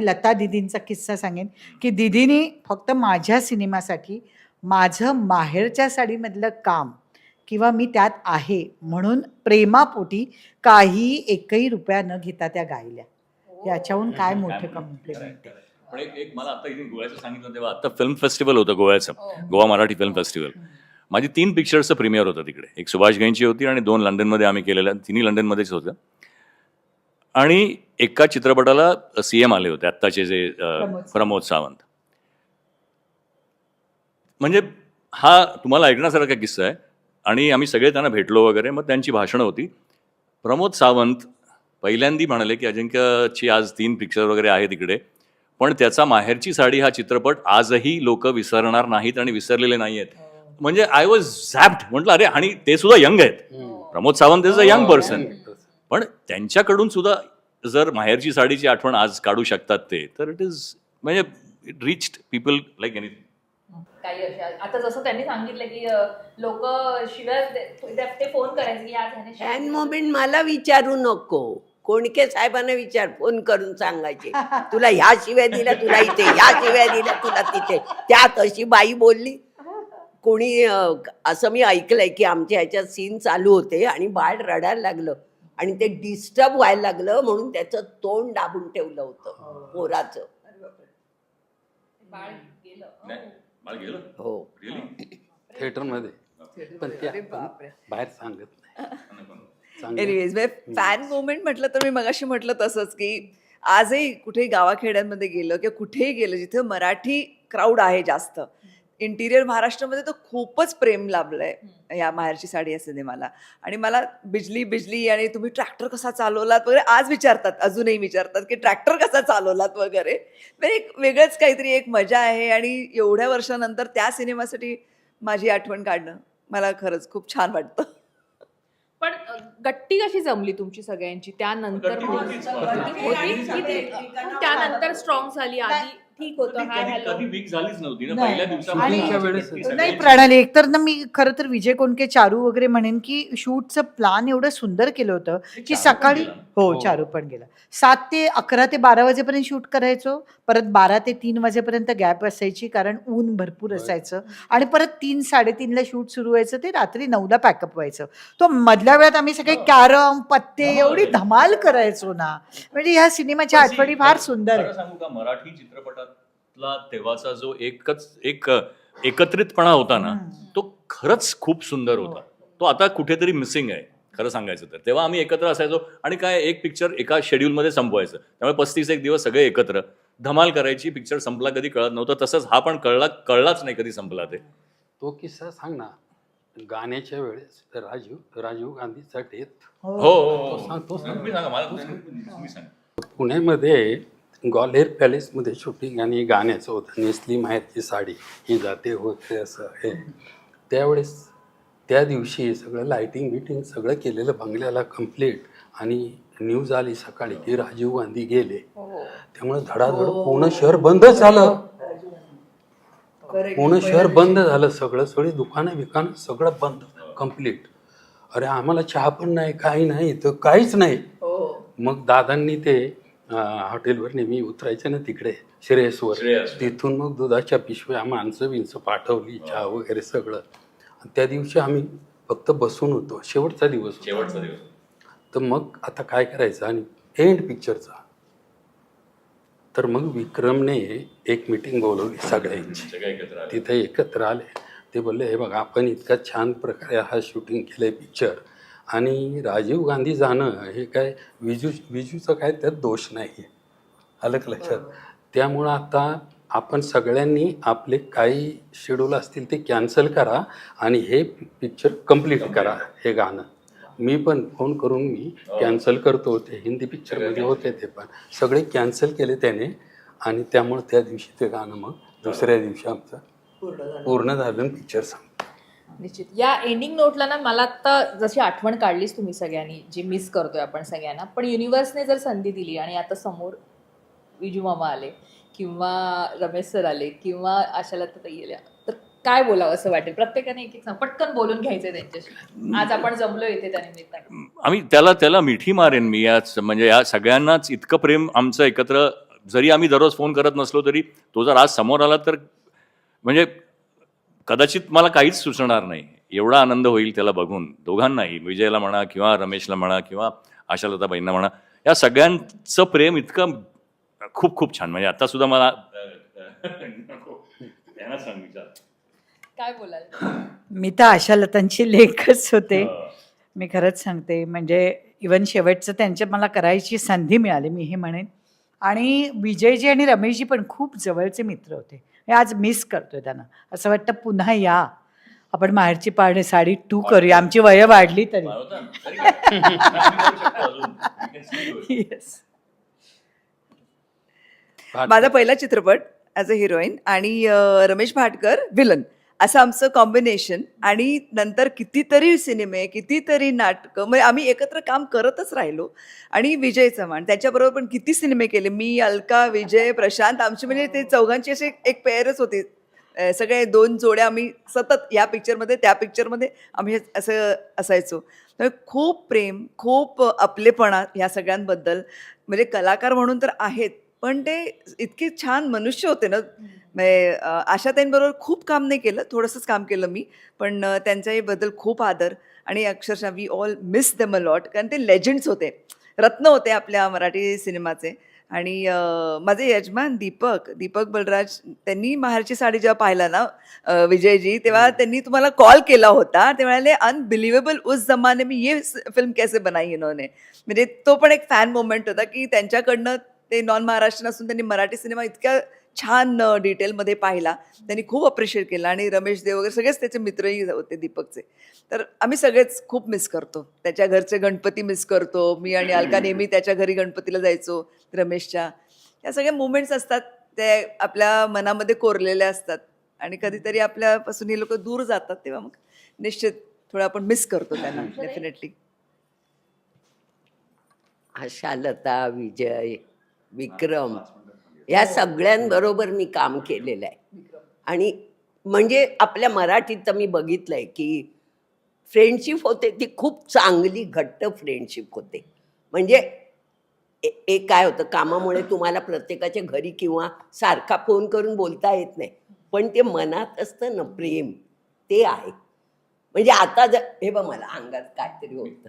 लता दिदींचा किस्सा सांगेन की दिदीनी फक्त माझ्या सिनेमासाठी माझं माहेरच्या साडीमधलं काम किंवा मी त्यात आहे म्हणून प्रेमापोटी काही एकही रुपया न घेता त्या गायल्या. याच्याहून काय मोठं कॉम्प्लिमेंट आहे? पण एक एक मला आता इथे गोव्याचं सांगितलं तेव्हा आता फिल्म फेस्टिवल होतं गोव्याचं. गोवा मराठी फिल्म फेस्टिवल माझी तीन पिक्चर्सचं प्रीमियर होतं तिकडे. एक सुभाष गाईंची होती आणि दोन लंडनमध्ये आम्ही केलेल्या तिन्ही लंडनमध्येच होतं. आणि एका चित्रपटाला सी एम आले होते आत्ताचे जे प्रमोद सावंत. म्हणजे हा तुम्हाला ऐकण्यासारखा किस्सा आहे. आणि आम्ही सगळे त्यांना भेटलो वगैरे मग त्यांची भाषणं होती. प्रमोद सावंत पहिल्यांदी म्हणाले की अजिंक्यची आज तीन पिक्चर वगैरे आहे तिकडे पण त्याचा माहेरची साडी हा चित्रपट आजही लोक विसरणार नाहीत आणि विसरलेले नाही आहेत म्हणजे आय वॉज झॅप्ड म्हटलं अरे आणि ते सुद्धा यंग आहेत. Pramod Sawant is a young person पण त्यांच्याकडून सुद्धा जर माहेरची साडीची आठवण आज काढू शकतात ते तर इट इज म्हणजे it reached people like anything काही अशा आता जसं त्यांनी सांगितलं की लोक शिवाय ते फोन करायचे की आज हॅन. मोमेंट मला विचारू नको. कोणके साहेबांना विचार फोन करून सांगायचे. तुला ह्या शिव्या दिल्या तुला इथे ह्या शिव्या दिल्या तुला तिथे. त्यात अशी बाई बोलली. कोणी असं मी ऐकलंय की आमच्या ह्याच्यात सीन चालू होते आणि बाळ रडायला लागलं. आणि ते डिस्टर्ब व्हायला लागलं म्हणून त्याचं तोंड दाबून ठेवलं होतं गेलं. हो. पण ते आपण बाहेर सांगत नाही. एनिवेज फॅन मुवमेंट म्हटलं तर मी मगाशी म्हटलं तसंच की आजही कुठेही गावाखेड्यांमध्ये गेलं किंवा कुठेही गेलं जिथे मराठी क्राऊड आहे जास्त इंटिरियर महाराष्ट्रामध्ये तर खूपच प्रेम लाभलंय या माहेरची साडी या सिनेमाला. आणि मला बिजली बिजली आणि तुम्ही ट्रॅक्टर कसा चालवलात वगैरे आज विचारतात अजूनही विचारतात की ट्रॅक्टर कसा चालवलात वगैरे. म्हणजे एक वेगळंच काहीतरी एक मजा आहे आणि एवढ्या वर्षानंतर त्या सिनेमासाठी माझी आठवण काढणं मला खरंच खूप छान वाटतं. पण गट्टी कशी जमली तुमची सगळ्यांची? त्यानंतर त्यानंतर स्ट्रॉंग झाली आधी ठीक होतं. हाय कधी हॅलो. कधी वीक झालीच नव्हती ना? नाही. पहिल्या दिवसामध्ये नाही प्रणाली एकतर ना मी खरं तर विजय कोणके चारू वगैरे म्हणेन की शूटचं प्लान एवढं सुंदर केलं होतं की सकाळी. हो हो. चारू पण गेला. सात ते अकरा ते बारा वाजेपर्यंत शूट करायचो. परत बारा ते तीन वाजेपर्यंत गॅप असायची कारण ऊन भरपूर. असायचं. आणि परत तीन साडेतीनला शूट सुरू व्हायचं. ते रात्री नऊला पॅकअप व्हायचं. तो मधल्या वेळात आम्ही सगळे कॅरम पत्ते धमाल एवढी. धमाल करायचो ना. म्हणजे ह्या सिनेमाच्या आठवणी फार सुंदर आहे सांगू का मराठी चित्रपटातला तेव्हाचा जो एकच एक एकत्रितपणा होता ना. तो खरंच खूप सुंदर होता. तो आता कुठेतरी मिसिंग आहे खरं सांगायचं तर. तेव्हा आम्ही एकत्र असायचो आणि काय एक पिक्चर एका शेड्यूलमध्ये संपवायचं. त्यामुळे पस्तीस एक दिवस सगळे एकत्र. धमाल करायची पिक्चर संपला कधी कळत नव्हतं. तसंच हा पण कळला कळलाच नाही कधी संपला ते. तो किस्सा सांग ना. गाण्याच्या वेळेस राजीव राजीव गांधीचा डेथ हो. हो, हो सांग, तो सांग. तुम्ही सांगा मला तुम्ही सांगा. पुण्यामध्ये ग्वाल्हेर पॅलेसमध्ये शूटिंग आणि गाण्याचं होतं. नेसली माहेरची साडी ही जाते होते असं हे त्यावेळेस त्या दिवशी सगळं लाईटिंग बिटिंग सगळं केलेलं बंगल्याला कंप्लीट आणि न्यूज आली सकाळी की राजीव गांधी गेले. त्यामुळे धडाधड पूर्ण शहर बंदच झालं. पूर्ण शहर बंद झालं. सगळं सगळी दुकानं बिकानं सगळं बंद कंप्लीट अरे आम्हाला चहा पण नाही काही नाही तर काहीच नाही. मग दादांनी ते हॉटेलवर नेहमी उतरायचे ना तिकडे श्रेयसवर. श्रेयस. तिथून मग दुधाच्या पिशव्या माणसं बिनसं पाठवली चहा वगैरे सगळं. आणि त्या दिवशी आम्ही फक्त बसून होतो शेवटचा दिवस होता. शेवटचा दिवस. तर मग आता काय करायचं आणि एंड पिक्चरचा तर मग विक्रमने एक मिटिंग बोलवली सगळ्यांची. सगळे एकत्र आले. तिथे एकत्र आले. ते बोलले हे बघा आपण इतका छान प्रकारे हा शूटिंग केलंय पिक्चर आणि राजीव गांधी जाणं हे काय विजू विजूचं काय त्यात दोष नाही आहे आलं का लक्षात त्यामुळं आता आपण सगळ्यांनी आपले काही शेड्यूल असतील ते कॅन्सल करा आणि हे पिक्चर कंप्लीट करा हे गाणं. मी पण फोन करून मी कॅन्सल करतो ते हिंदी पिक्चरमध्ये होते ते पण. सगळे कॅन्सल केले त्याने आणि त्यामुळे त्या दिवशी ते गाणं मग दुसऱ्या दिवशी आमचं पूर्ण झालं. पिक्चर संपलं. निश्चित. या एंडिंग नोटला ना मला आता जशी आठवण काढलीच तुम्ही सगळ्यांनी जी मिस करतोय आपण सगळ्यांना पण युनिव्हर्सने जर संधी दिली आणि आता समोर विजू मामा आले किंवा रमेश सर आले किंवा आशाला गेल्या तर काय बोलावं असं वाटेल? प्रत्येकाने एक एक पटकन बोलून घ्यायचंय त्यांच्याशी. आज आपण जमलो इथे त्या निमित्ताने. आम्ही त्याला त्याला मिठी मारेन मी याच म्हणजे या सगळ्यांनाच इतकं प्रेम आमचं एकत्र जरी आम्ही दररोज फोन करत नसलो तरी तो जर आज समोर आला तर म्हणजे कदाचित मला काहीच सुचणार नाही. एवढा आनंद होईल त्याला बघून. दोघांनाही विजयला म्हणा किंवा रमेशला म्हणा किंवा आशालताबाईंना म्हणा या सगळ्यांचं प्रेम इतकं खूप खूप छान. म्हणजे आता सुद्धा मला त्यांना सांग विचार. काय बोलाल? मी तर आशालतांची लेखच होते. मी खरंच सांगते. म्हणजे इवन शेवटचं त्यांच्या मला करायची संधी मिळाली मी हे म्हणेन. आणि विजयजी आणि रमेशजी पण खूप जवळचे मित्र होते. हे आज मिस करतोय त्यांना. असं वाटतं पुन्हा या. आपण माहेरची पाळणे साडी टू करूया. आमची वय वाढली तरी. येस माझा पहिला चित्रपट ॲज अ हिरोईन आणि रमेश भाटकर विलन असं आमचं कॉम्बिनेशन आणि नंतर कितीतरी सिनेमे कितीतरी नाटकं म्हणजे आम्ही एकत्र काम करतच राहिलो. आणि विजय चव्हाण त्याच्याबरोबर पण किती सिनेमे केले. मी अलका विजय प्रशांत आमची म्हणजे ते चौघांची अशी एक पेअरच होती. सगळे दोन जोड्या आम्ही सतत या पिक्चरमध्ये त्या पिक्चरमध्ये आम्ही हे असं असायचो. त्यामुळे खूप प्रेम खूप आपलेपणा ह्या सगळ्यांबद्दल. म्हणजे कलाकार म्हणून तर आहेत पण ते इतके छान मनुष्य होते ना. म्हणजे आशाताईंबरोबर खूप काम नाही केलं थोडंसंच काम केलं मी. पण अं, त्यांच्याबद्दल खूप आदर आणि अक्षरशः we all miss them a lot कारण ते लेजंड्स होते. रत्न होते आपल्या मराठी सिनेमाचे. आणि माझे यजमान दीपक दीपक बलराज त्यांनी माहेरची साडी जेव्हा पाहिला ना विजयजी तेव्हा त्यांनी तुम्हाला कॉल केला होता. ते म्हणाले अनबिलिव्हेबल उस जमाने में ये फिल्म कैसे बनाई इन्होंने? म्हणजे तो पण एक फॅन मोमेंट होता की त्यांच्याकडनं ते नॉन महाराष्ट्र असून त्यांनी मराठी सिनेमा इतक्या छान डिटेलमध्ये पाहिला. त्यांनी खूप अप्रिशिएट केला आणि रमेश देव वगैरे सगळेच त्याचे मित्रही होते दीपकचे. तर आम्ही सगळेच खूप मिस करतो. त्याच्या घरचे गणपती मिस करतो. मी आणि अलका नेहमी त्याच्या घरी गणपतीला जायचो रमेशच्या. या सगळ्या मुवमेंट्स असतात ते आपल्या मनामध्ये कोरलेले असतात. आणि कधीतरी आपल्यापासून हे लोक दूर जातात तेव्हा मग निश्चित थोडं आपण मिस करतो त्यांना डेफिनेटली आशालता विजय विक्रम या सगळ्यांबरोबर मी काम केलेलं आहे. आणि म्हणजे आपल्या मराठीत तर मी बघितलंय की फ्रेंडशिप होते ती खूप चांगली घट्ट फ्रेंडशिप होते. म्हणजे एक काय होतं कामामुळे तुम्हाला प्रत्येकाच्या घरी किंवा सारखा फोन करून बोलता येत नाही. पण ते मनात असतं ना प्रेम. ते आहे. म्हणजे आता जर हे बघ मला अंगात काहीतरी होतं?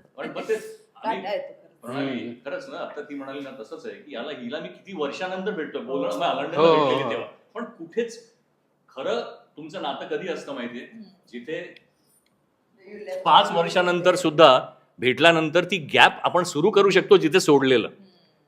प्रणाली. खरंच ना आता ती म्हणाली ना तसंच आहे की याला हिला मी किती वर्षानंतर भेटतोय बोलणं लंडनला हो, हो, भेटलेली हो. तेव्हा. पण कुठेच खरं तुमचं नातं कधी असतं माहितीये? जिथे पाच वर्षानंतर सुद्धा भेटल्यानंतर ती गॅप आपण सुरू करू शकतो जिथे सोडलेलं.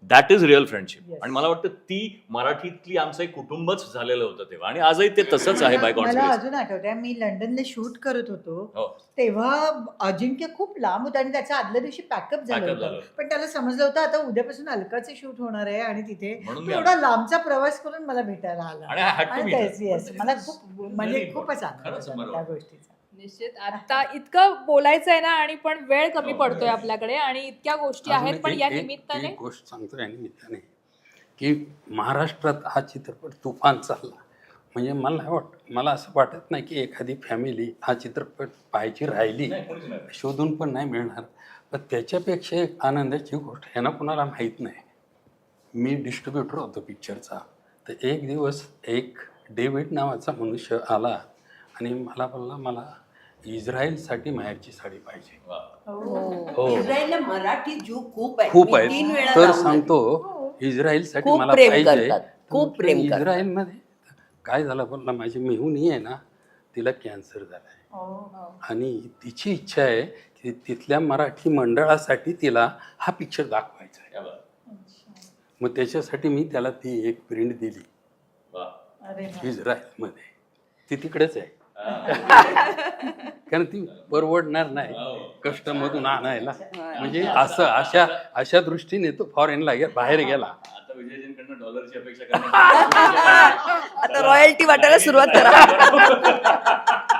That is real friendship. आणि मला वाटतं ती मराठीतली आमचं एक कुटुंबच झालेलं होतं तेव्हा. आणि आजही ते तसंच आहे बाय मला ग्रेस अजून आठवतंय मी लंडनला शूट करत होतो. हो. तेव्हा अजिंक्य खूप लांब होता आणि त्याच्या आदल्या दिवशी पॅकअप झालं होतं. पण त्याला समजलं होतं आता उद्यापासून अलकाचे शूट होणार आहे आणि तिथे म्हणून तो मी एवढा लांबचा प्रवास करून मला भेटायला आला. आणि आणि yes, मला खूप म्हणजे खूपच आनंद खरंच झाला बरोबर. त्या गोष्टीचा. निश्चित. आता इतकं बोलायचं आहे ना आणि पण वेळ कमी हो, पडतोय. आपल्याकडे आणि इतक्या गोष्टी आहेत पण या निमित्ताने एक गोष्ट सांगतो या निमित्ताने. की महाराष्ट्रात हा चित्रपट तुफान चालला. म्हणजे मला नाही वाट मला असं वाटत नाही की एखादी फॅमिली हा चित्रपट पाहायची राहिली. शोधून पण नाही मिळणार. पण त्याच्यापेक्षा एक आनंदाची गोष्ट ह्यांना कुणाला माहीत नाही. मी डिस्ट्रीब्युटर होतो पिक्चरचा तर एक दिवस एक डेव्हिड नावाचा मनुष्य आला आणि मला बोलला मला इस्रायलसाठी माहेरची साडी पाहिजे वा. हो इस्रायलला मराठी खूप आहे खूप मी आहेत तीन वेळा तर जाऊन. सांगतो इस्रायलसाठी खूप मला प्रेम पाहिजे करतात. खूप प्रेम करतात. इस्रायलमध्ये काय झालं बोलला माझी मेहुणी आहे ना तिला कॅन्सर झालाय आणि तिची इच्छा आहे की तिथल्या मराठी मंडळासाठी तिला हा पिक्चर दाखवायचा आहे. मग त्याच्यासाठी मी त्याला ती एक प्रिंट दिली वा. अरे वा. इस्रायलमध्ये ती तिकडेच आहे हा. कारण ती परवडणार नाही हो. कष्टमधून आणायला. म्हणजे असं अशा अशा दृष्टीने तो फॉरेनला गे बाहेर गेला. आता विजयजींकडनं डॉलरची अपेक्षा करण्याची आता रॉयल्टी वाटायला सुरुवात करा.